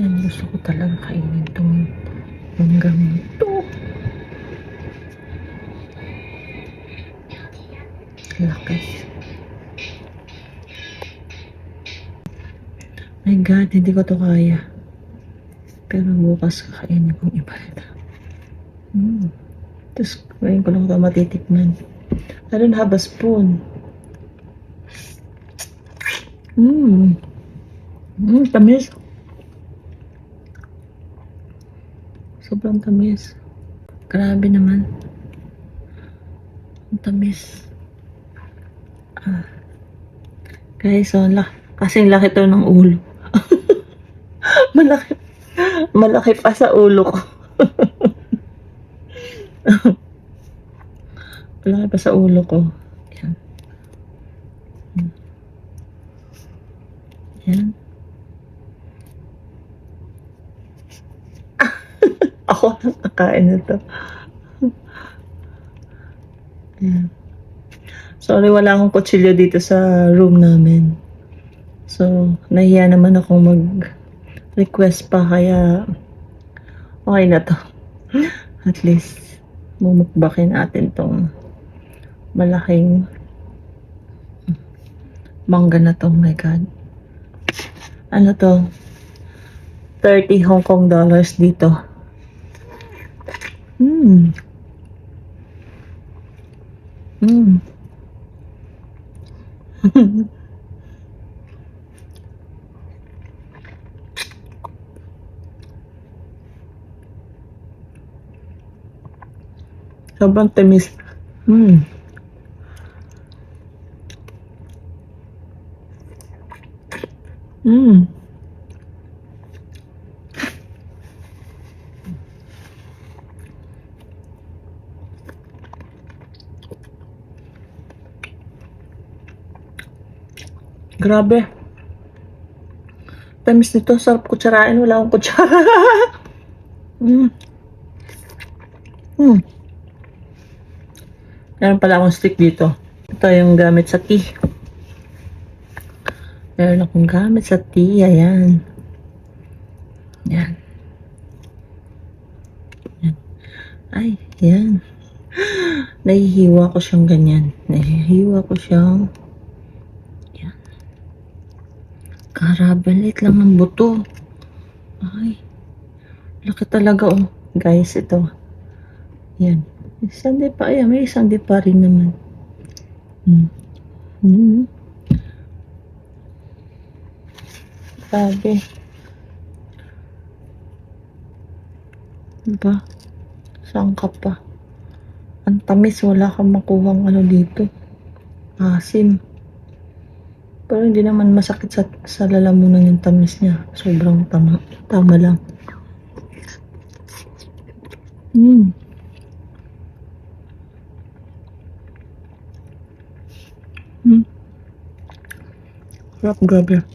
Yan, gusto ko talaga kainin itong manggang ito. Laki. My God, hindi ko to kaya. Pero bukas kakainin kong iba nito. Mm. Tapos, ngayon ko lang ito matitikman. I don't have a spoon. Mmm. Mmm, tamis. Sobrang tamis. Grabe naman. Ang tamis. Ah. Guys, so, la kasing laki to ng ulo. malaki. Malaki pa sa ulo ko. malaki pa sa ulo ko. Yan. Yan. Ako lang nakain nito. Sorry, wala akong kutsilyo dito sa room namin. So, nahiya naman akong mag-request pa, kaya okay na to. At least, mumukbakin natin tong malaking mangga na to. Oh my God. Ano to? 30 Hong Kong dollars dito. Hmm. Hmm. Sobrang tamis. Hmm. Hmm. Grabe. Tamis nito. Sarap kutsarain. Wala akong kutsara. mm. Mm. Pala akong stick dito. Ito yung gamit sa tea. Meron akong gamit sa tea. Ayan. Yan. Yan. Ay, yan. Nahihiwa ko siyang ganyan. Nahihiwa ko siyang Karabalit lang ng buto. Ay. Laki talaga oh. Guys, ito. Yan. Isang di pa. Ayan, may isang di pa rin naman. Hmm. Hmm. Grabe. Diba? Saan ka pa? Ang tamis, wala kang makuhang ano dito. Asim. Pero hindi naman masakit sa, sa lalamunan yung tamis niya. Sobrang tama. Tama lang. Mm. Mm. Sarap, grabe.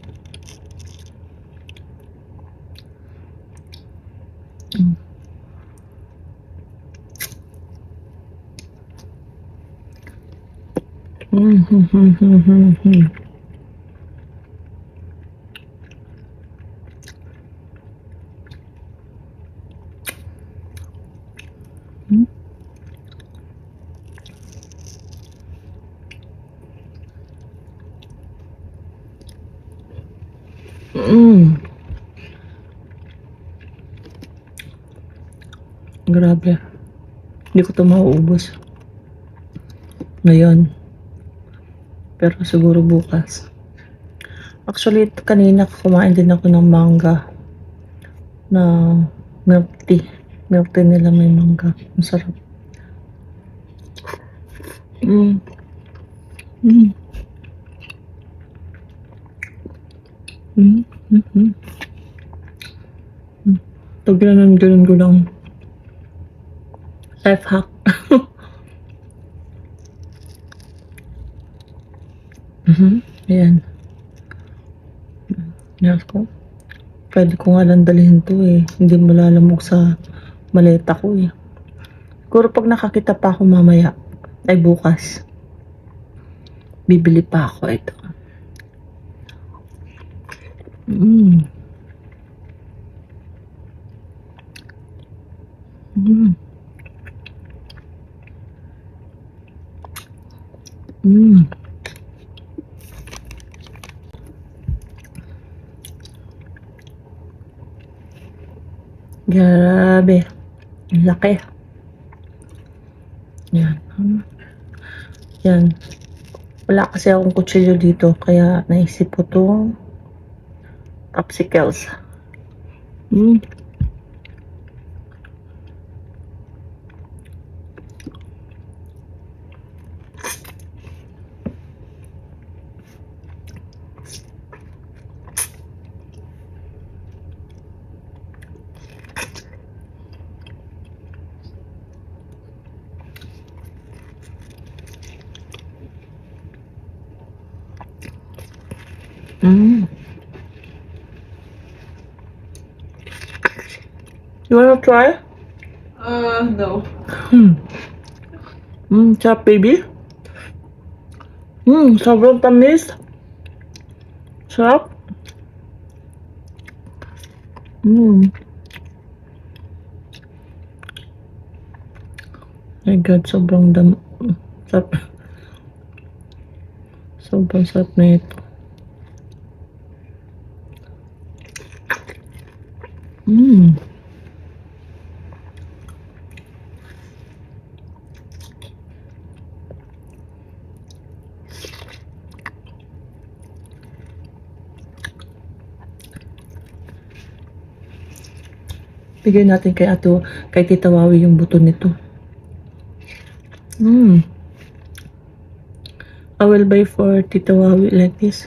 Mm. Mm, hmm, hmm, hmm, hmm, hmm. Hmm? Mm. Grabe. Hindi ko ito mauubos. Ngayon. Pero siguro bukas. Actually, kanina kumain din ako ng manga na milk tea. Milk tea nila may mangga. Masarap. Mm. Mm. Mm. Mm. Mm. Mm. Ginanon-ganon ko lang. Life hack. Mhm. Ayan. Yes ko. Pwede ko nga lang dalhin to eh. Hindi malalamog sa maleta ko eh. Siguro pag nakakita pa ako mamaya, ay bukas, bibili pa ako ito. Mm. Mm. Mm. Grabe. Laki. Yan. Yan. Wala kasi akong kutsilyo dito. Kaya naisip ko itong popsicles. Mm. Mm. You wanna try? Uh, no. Hmm. Mm, sarap baby. Mm, sobrang tamis. Sarap. Mm. My God, sobrang dam... Sarap. Sobrang sarap na ito. Mm. Bigyan natin kay Ato, kay Tita Wawi yung buto nito. Mm. I will buy for Tita Wawi like this.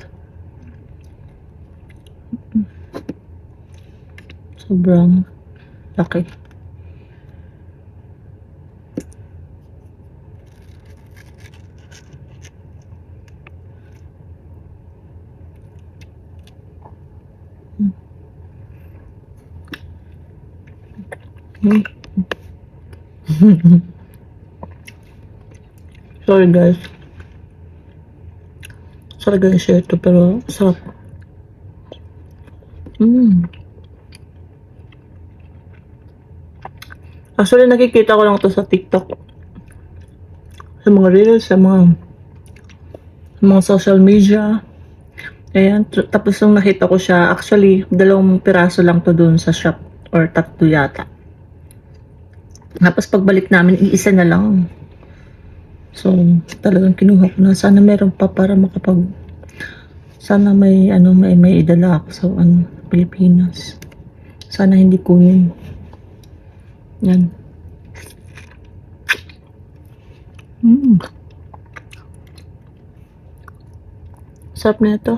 Sobrang laki. Sorry guys. Sorry guys, share to pero sarap. Mm. Actually, nakikita ko lang to sa TikTok. Sa mga reels, sa mga sa mga social media. Ayan, tapos nung nakita ko siya, actually, dalawang piraso lang to dun sa shop or tatlo yata. Tapos pagbalik namin, iisa na lang. So, talagang kinuha ko na. Sana meron pa para makapag... Sana may, ano, may, may idala ako sa, ano, Pilipinas. Sana hindi kunin. Yan. Mm. Sarap na ito.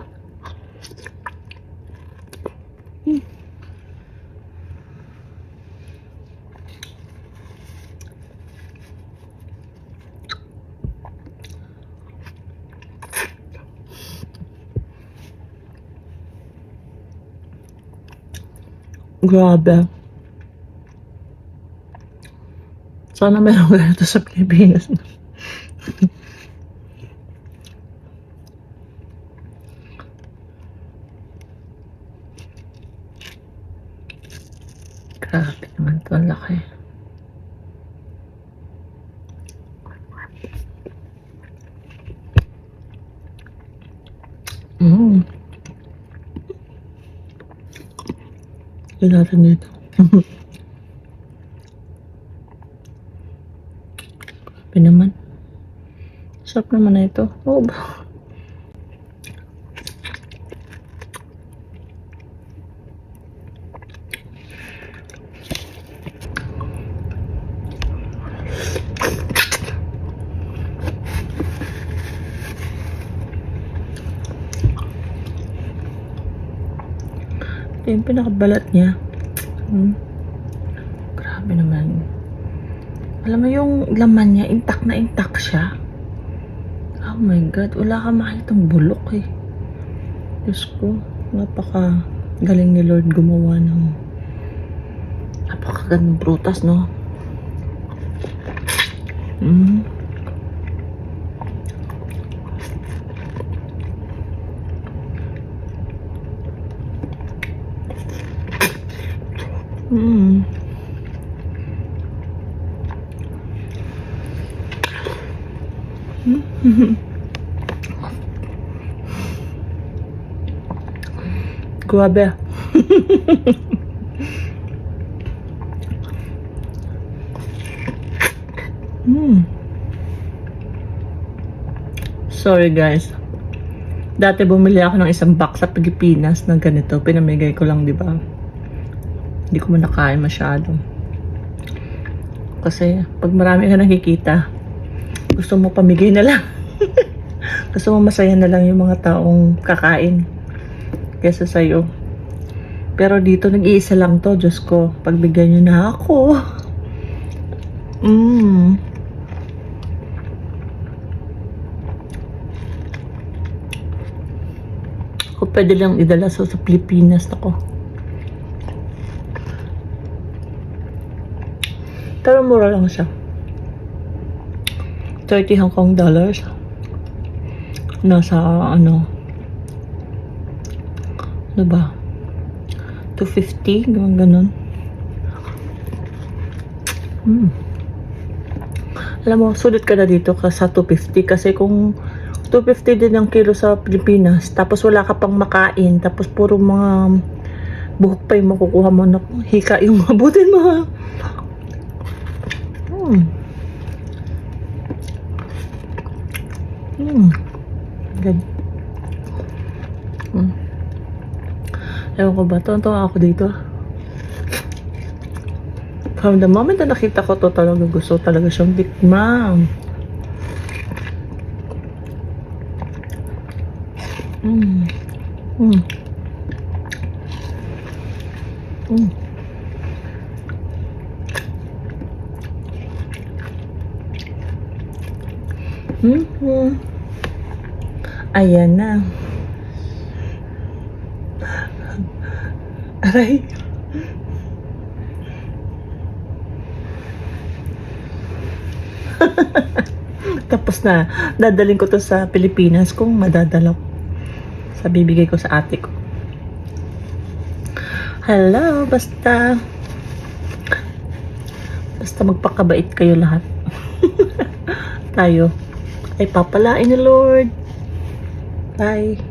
Grabe. Sana meron ganito sa Pilipinas. Grabe naman to, ang laki. Mm. Lagyan natin dito. Grabe naman. Sarap naman na ito. Oh, ba? Pinakabalat niya. Hmm. Grabe naman. Alam mo yung laman niya, intact na intact siya. Oh my God, wala ka makitang bulok eh. Diyos ko, napaka galing ni Lord gumawa ng napakagandang prutas, no? Mm. Mm-hmm. Mm. Grabe. mm. Sorry guys. Dati bumili ako ng isang box sa Pilipinas na ganito. Pinamigay ko lang, di ba? Hindi ko man nakain masyado. Kasi pag marami ka nakikita, gusto mo pamigay na lang. gusto mo masaya na lang yung mga taong kakain kesa sa'yo. Pero dito nag-iisa lang to, Diyos ko. Pagbigyan nyo na ako. Mmm. Kung pwede lang idala sa, sa Pilipinas ako. Pero mura lang siya. 30 Hong Kong dollars. Nasa ano. Ano ba? 250, ganun ganun. Hmm. Alam mo, sulit ka na dito ka sa 250 kasi kung 250 din ang kilo sa Pilipinas tapos wala ka pang makain tapos puro mga buhok pa yung makukuha mo na hika yung mabutin mo ha. Hmm. Hmm. Good. Hmm. Ewan ko ba, tonto ako dito. From the moment na nakita ko to talaga gusto talaga siyang tikman. Mm. Mm. Mm. Mm. Ayan na. Aray. Tapos na, dadaling ko to sa Pilipinas kung madadala. Sa bibigay ko sa ate ko. Hello, basta basta magpakabait kayo lahat. Tayo ay papalain ni Lord. Bye.